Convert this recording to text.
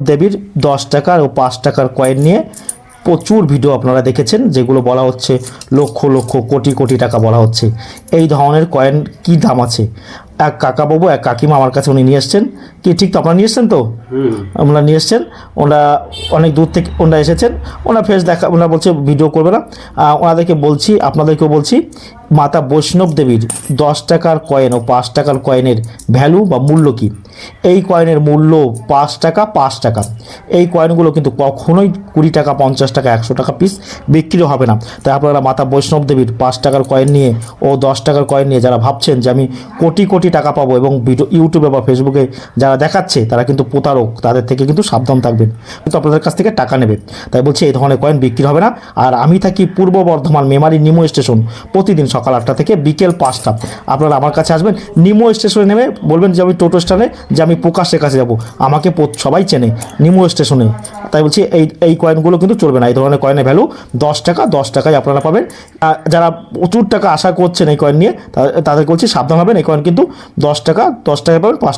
দেবীর দশ টাকার ও পাঁচ টাকার কয়েন নিয়ে প্রচুর ভিডিও আপনারা দেখেছেন যেগুলো বলা হচ্ছে লক্ষ লক্ষ কোটি কোটি টাকা বলা হচ্ছে। এই ধরনের কয়েন কি দাম আছে? এক কাকাবাবু এক কাকিমা আমার কাছে উনি নিয়ে এসছেন। কি ঠিক তো আপনারা নিয়ে এসছেন তো? ওনারা নিয়ে এসছেন। ওনারা অনেক দূর থেকে ওনারা এসেছেন। ওনার ফেস দেখা ওনারা বলছে ভিডিও করবে না। ওনাদেরকে বলছি আপনাদেরকেও বলছি মাতা বৈষ্ণব দেবীর দশ টাকার কয়েন ও পাঁচ টাকার কয়েনের ভ্যালু বা মূল্য কী? এই কয়েনের মূল্য পাঁচ টাকা পাঁচ টাকা। এই কয়েনগুলো কিন্তু কখনোই কুড়ি টাকা, পঞ্চাশ টাকা, একশো টাকা পিস বিক্রি হবে না। তাই আপনারা মাতা বৈষ্ণব দেবীর পাঁচ টাকার কয়েন নিয়ে ও দশ টাকার কয়েন নিয়ে যারা ভাবছেন যে আমি কোটি কোটি টাকা পাবো এবং ভিডিও ইউটিউবে বা ফেসবুকে যারা দেখাচ্ছে, তারা কিন্তু প্রতারক, তাদের থেকে কিন্তু সাবধান থাকবেন। কিন্তু আপনাদের কাছ থেকে টাকা নেবে। তাই বলছি, এই ধরনের কয়েন বিক্রি হবে না। আর আমি থাকি পূর্ব বর্ধমান মেমারি নিমো স্টেশন প্রতিদিন সকাল আটটা থেকে বিকেল পাঁচটা। আপনারা আমার কাছে আসবেন, নিমো স্টেশনে নেমে বলবেন যে আমি টোটো স্ট্যান্ডে, যে আমি প্রকাশের কাছে যাব। আমাকে সবাই চেনে নিমো স্টেশনে। তাই বলছি, এই এই কয়েনগুলো কিন্তু চলবে না। এই ধরনের কয়েনের ভ্যালু দশ টাকা, দশ টাকায় আপনারা পাবেন। যারা প্রচুর টাকা আশা করছেন এই কয়েন নিয়ে তাদের তাদেরকে বলছি, সাবধান হবেন। এই কয়েন কিন্তু দশ টাকা, দশ টাকায় পাবেন, পাঁচ